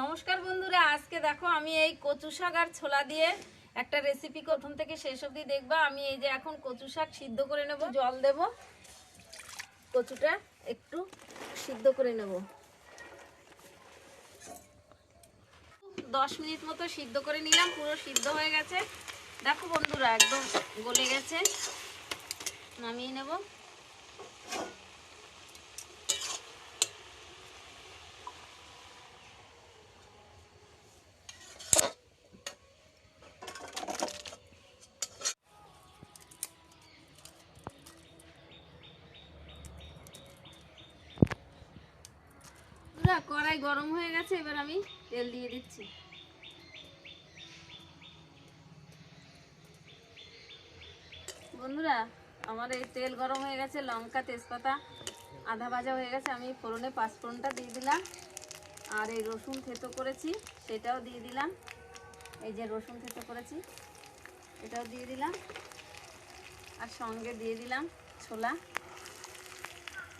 নমস্কার বন্ধুরা, আজকে দেখো আমি এই কচু শাক আর ছোলা দিয়ে একটা রেসিপি প্রথম থেকে শেষ অবধি দেখবা। আমি এই যে এখন কচু শাক সিদ্ধ করে নেব। জল দেব। কচুটা একটু সিদ্ধ করে নেব। দশ মিনিট মতো সিদ্ধ করে নিলাম, পুরো সিদ্ধ হয়ে গেছে। দেখো বন্ধুরা, একদম গলে গেছে। নামিয়ে নেব। বন্ধুরা, কড়াই গরম হয়ে গেছে এবার আমি তেল দিয়ে দিচ্ছি। বন্ধুরা আমার এই তেল গরম হয়ে গেছে লঙ্কা তেজপাতা আধা ভাজা হয়ে গেছে আমি ফোড়নে পাঁচফোড়নটা দিয়ে দিলাম। আর এই রসুন থেতো করেছি সেটাও দিয়ে দিলাম। এই যে রসুন থেতো করেছি এটাও দিয়ে দিলাম। আর সঙ্গে দিয়ে দিলাম ছোলা।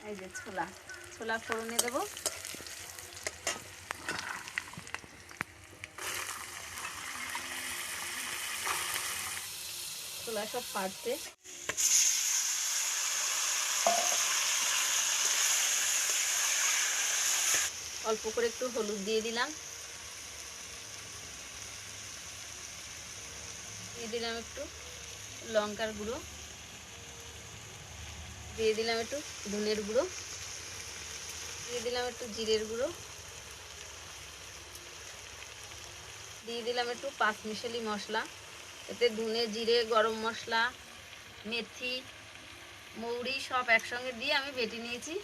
এই যে ছোলা ছোলা ফোড়নে দেবো। ছোলা সব পাড়তে। অল্প করে একটু হলুদ দিয়ে দিলাম। দিয়ে দিলাম একটু লঙ্কার গুঁড়ো। দিয়ে দিলাম একটু ধনের গুঁড়ো। দিয়ে দিলাম একটু জিরের গুঁড়ো। দিয়ে দিলাম একটু পাঁচ মিশালি মশলা। এতে ধুনে জিরে গরম মশলা মেথি মৌরি সব একসঙ্গে দিয়ে আমি বেটে নিয়েছি।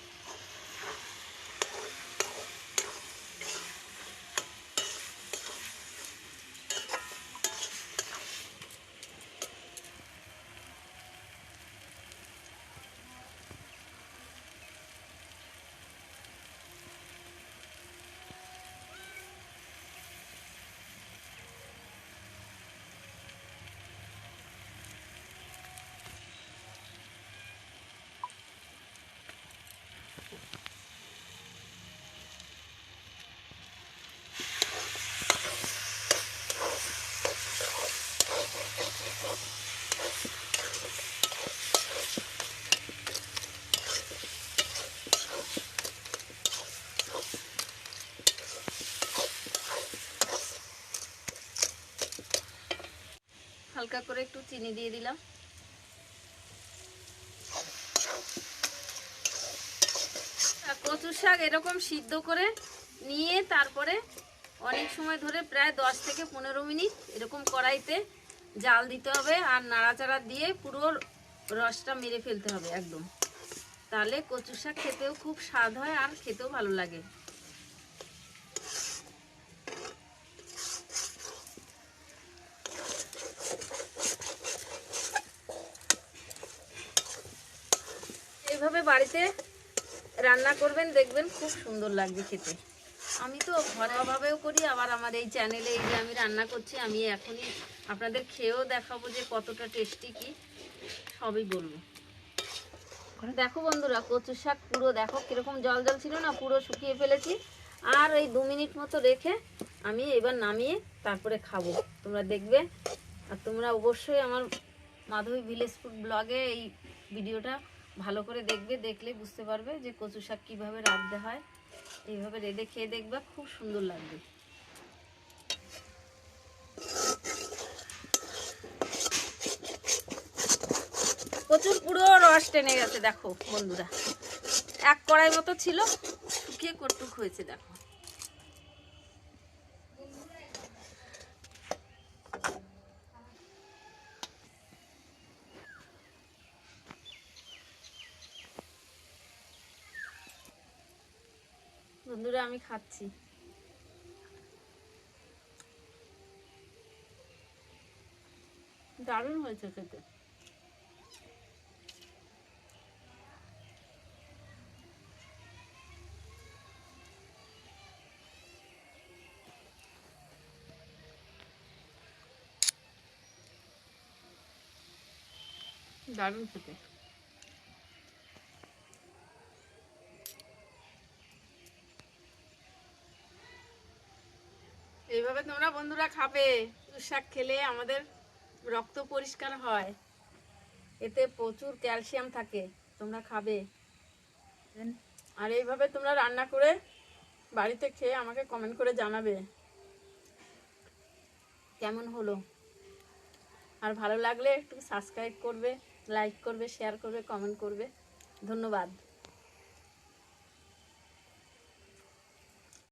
হালকা করে একটু চিনি দিয়ে দিলাম। কচুর শাক এরকম সিদ্ধ করে নিয়ে তারপরে অনেক সময় ধরে প্রায় দশ থেকে পনেরো মিনিট এরকম কড়াইতে জাল দিতে হবে আর নাড়াচাড়া দিয়ে পুরো রসটা মেরে ফেলতে হবে একদম। তাহলে কচুর শাক খেতেও খুব স্বাদ হয় আর খেতেও ভালো লাগে এইভাবে বাড়িতে রান্না করবেন, দেখবেন খুব সুন্দর লাগবে খেতে। আমি তো ঘরোয়াভাবেও করি, আবার আমার এই চ্যানেলে এই যে আমি রান্না করছি, আমি এখনই আপনাদের খেয়েও দেখাবো যে কতটা টেস্টি কি, সবই বলব। দেখো বন্ধুরা কচু শাক পুরো, দেখো কীরকম জল জল ছিল না, পুরো শুকিয়ে ফেলেছি। আর এই দু মিনিট মতো রেখে আমি এবার নামিয়ে তারপরে খাব। তোমরা দেখবে, আর তোমরা অবশ্যই আমার মাধবী ভিলেজ ফুড ব্লগে এই ভিডিওটা ভালো করে দেখবে, দেখলে বুঝতে পারবে যে কচু শাক কীভাবে রাঁধতে হয়। এইভাবে রেঁধে খেয়ে দেখবে, খুব সুন্দর লাগবে। প্রচুর পুরো রস টেনে গেছে, দেখো বন্ধুরা। এক কড়াই মতো ছিল, শুকিয়ে কটুক হয়েছে, দেখো। বন্ধুরা আমি খাচ্ছি। দারুণ হয়েছে খেতে। দারুণ খেতে। এইভাবে তোমরা বন্ধুরা খাবে। শাক খেলে আমাদের রক্ত পরিষ্কার হয়। এতে প্রচুর ক্যালসিয়াম থাকে। তোমরা খাবে। আর এইভাবে তোমরা রান্না করে বাড়িতে খেয়ে আমাকে কমেন্ট করে জানাবে। কেমন হলো? আর ভালো লাগলে একটু সাবস্ক্রাইব করবে লাইক করবে শেয়ার করবে কমেন্ট করবে। ধন্যবাদ।